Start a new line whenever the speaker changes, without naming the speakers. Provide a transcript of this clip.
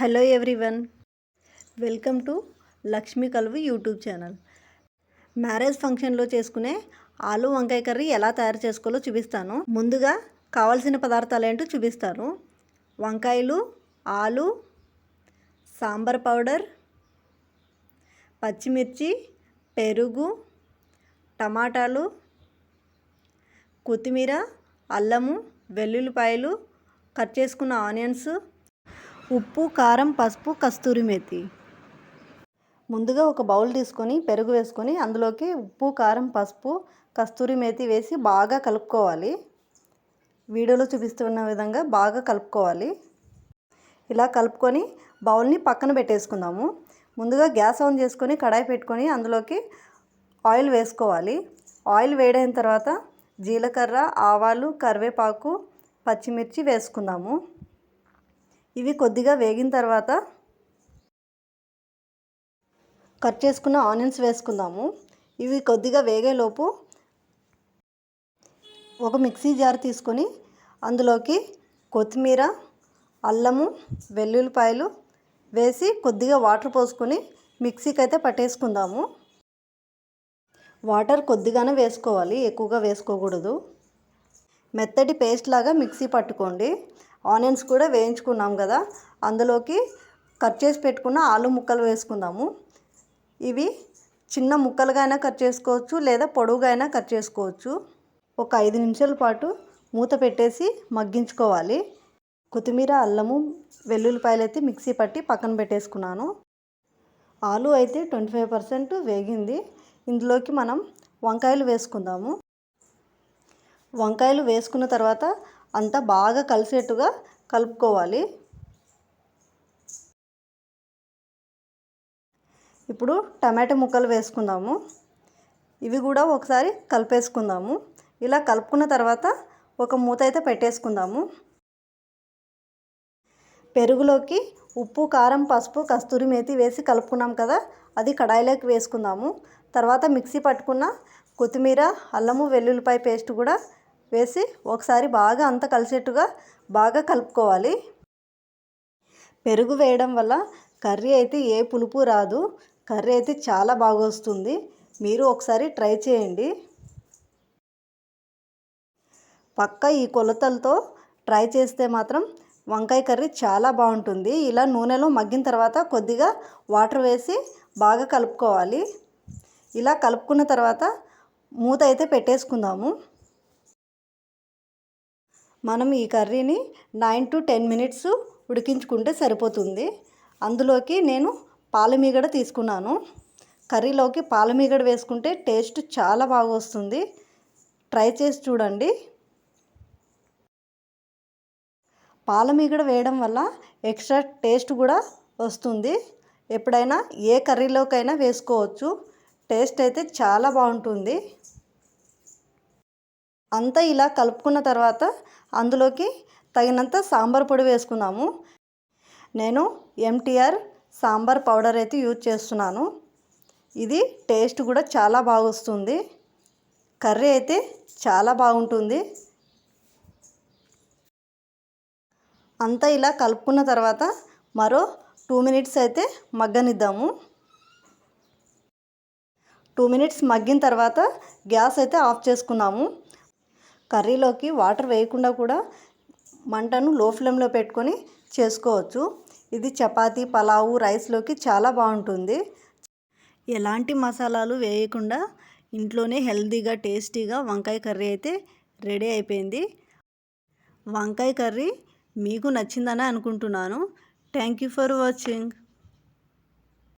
Hello everyone. Welcome to Lakshmi Kaluvu YouTube channel. Marriage ఫంక్షన్లో చేసుకునే ఆలు వంకాయ కర్రీ ఎలా తయారు చేసుకోవాలో చూపిస్తాను. ముందుగా కావాల్సిన పదార్థాలు ఏంటో చూపిస్తాను వంకాయలు ఆలు సాంబార్ పౌడర్ పచ్చిమిర్చి పెరుగు టమాటాలు కొత్తిమీర అల్లము వెల్లుల్లిపాయలు కట్ చేసుకున్న ఆనియన్స్ ఉప్పు కారం పసుపు కస్తూరి మేతి. ముందుగా ఒక బౌల్ తీసుకొని పెరుగు వేసుకొని అందులోకి ఉప్పు కారం పసుపు కస్తూరి మేతి వేసి బాగా కలుపుకోవాలి. వీడియోలో చూపిస్తున్న విధంగా బాగా కలుపుకోవాలి. ఇలా కలుపుకొని బౌల్ని పక్కన పెట్టేసుకుందాము. ముందుగా గ్యాస్ ఆన్ చేసుకొని కడాయి పెట్టుకొని అందులోకి ఆయిల్ వేసుకోవాలి. ఆయిల్ వేడైన తర్వాత జీలకర్ర ఆవాలు కరివేపాకు పచ్చిమిర్చి వేసుకుందాము. ఇవి కొద్దిగా వేగిన తర్వాత కట్ చేసుకున్న ఆనియన్స్ వేసుకుందాము. ఇవి కొద్దిగా వేగేలోపు ఒక మిక్సీ జార్ తీసుకొని అందులోకి కొత్తిమీర అల్లము వెల్లుల్లిపాయలు వేసి కొద్దిగా వాటర్ పోసుకొని మిక్సీకి అయితే పట్టేసుకుందాము. వాటర్ కొద్దిగానే వేసుకోవాలి ఎక్కువగా వేసుకోకూడదు. మెత్తటి పేస్ట్ లాగా మిక్సీ పట్టుకోండి. ఆనియన్స్ కూడా వేయించుకున్నాం కదా అందులోకి కట్ చేసి పెట్టుకున్న ఆలు ముక్కలు వేసుకుందాము. ఇవి చిన్న ముక్కలుగా అయినా కట్ చేసుకోవచ్చు లేదా పొడవుగా అయినా కట్ చేసుకోవచ్చు. ఒక ఐదు నిమిషాల పాటు మూత పెట్టేసి మగ్గించుకోవాలి. కొత్తిమీర అల్లము వెల్లుల్లిపాయలు అయితే మిక్సీ పట్టి పక్కన పెట్టేసుకున్నాను. ఆలు అయితే ట్వంటీ ఫైవ్ పర్సెంట్ వేగింది. ఇందులోకి మనం వంకాయలు వేసుకుందాము. వంకాయలు వేసుకున్న తర్వాత అంతా బాగా కలిసేట్టుగా కలుపుకోవాలి. ఇప్పుడు టమాటో ముక్కలు వేసుకుందాము. ఇవి కూడా ఒకసారి కలిపేసుకుందాము. ఇలా కలుపుకున్న తర్వాత ఒక మూత అయితే పెట్టేసుకుందాము. పెరుగులోకి ఉప్పు కారం పసుపు కస్తూరి మేతి వేసి కలుపుకున్నాం కదా అది కడాయిలోకి వేసుకుందాము. తర్వాత మిక్సీ పట్టుకున్న కొత్తిమీర అల్లము వెల్లుల్లిపాయ పేస్ట్ కూడా వేసి ఒకసారి బాగా అంత కలిసేట్టుగా బాగా కలుపుకోవాలి. పెరుగు వేయడం వల్ల కర్రీ అయితే ఏ పులుపు రాదు. కర్రీ అయితే చాలా బాగా వస్తుంది. మీరు ఒకసారి ట్రై చేయండి. పక్క ఈ కొలతలతో ట్రై చేస్తే మాత్రం వంకాయ కర్రీ చాలా బాగుంటుంది. ఇలా నూనెలో మగ్గిన తర్వాత కొద్దిగా వాటర్ వేసి బాగా కలుపుకోవాలి. ఇలా కలుపుకున్న తర్వాత మూత అయితే పెట్టేసుకుందాము. మనం ఈ కర్రీని నైన్ టు టెన్ మినిట్స్ ఉడికించుకుంటే సరిపోతుంది. అందులోకి నేను పాలమీగడ తీసుకున్నాను. కర్రీలోకి పాలమీగడ వేసుకుంటే టేస్ట్ చాలా బాగా వస్తుంది. ట్రై చేసి చూడండి. పాలమీగడ వేయడం వల్ల ఎక్స్ట్రా టేస్ట్ కూడా వస్తుంది. ఎప్పుడైనా ఏ కర్రీలోకైనా వేసుకోవచ్చు. టేస్ట్ అయితే చాలా బాగుంటుంది. అంతా ఇలా కలుపుకున్న తర్వాత అందులోకి తగినంత సాంబార్ పొడి వేసుకున్నాము. నేను ఎంటీఆర్ సాంబార్ పౌడర్ అయితే యూజ్ చేస్తున్నాను. ఇది టేస్ట్ కూడా చాలా బాగా వస్తుంది. కర్రీ అయితే చాలా బాగుంటుంది. అంతా ఇలా కలుపుకున్న తర్వాత మరో టూ మినిట్స్ అయితే మగ్గనిద్దాము. టూ మినిట్స్ మగ్గిన తర్వాత గ్యాస్ అయితే ఆఫ్ చేసుకున్నాము. కర్రీలోకి వాటర్ వేయకుండా కూడా మంటను లో ఫ్లేమ్లో పెట్టుకొని చేసుకోవచ్చు. ఇది చపాతీ పలావు రైస్లోకి చాలా బాగుంటుంది. ఎలాంటి మసాలాలు వేయకుండా ఇంట్లోనే హెల్తీగా టేస్టీగా వంకాయ కర్రీ అయితే రెడీ అయిపోయింది. వంకాయ కర్రీ మీకు నచ్చిందని అనుకుంటున్నాను. Thank you for watching.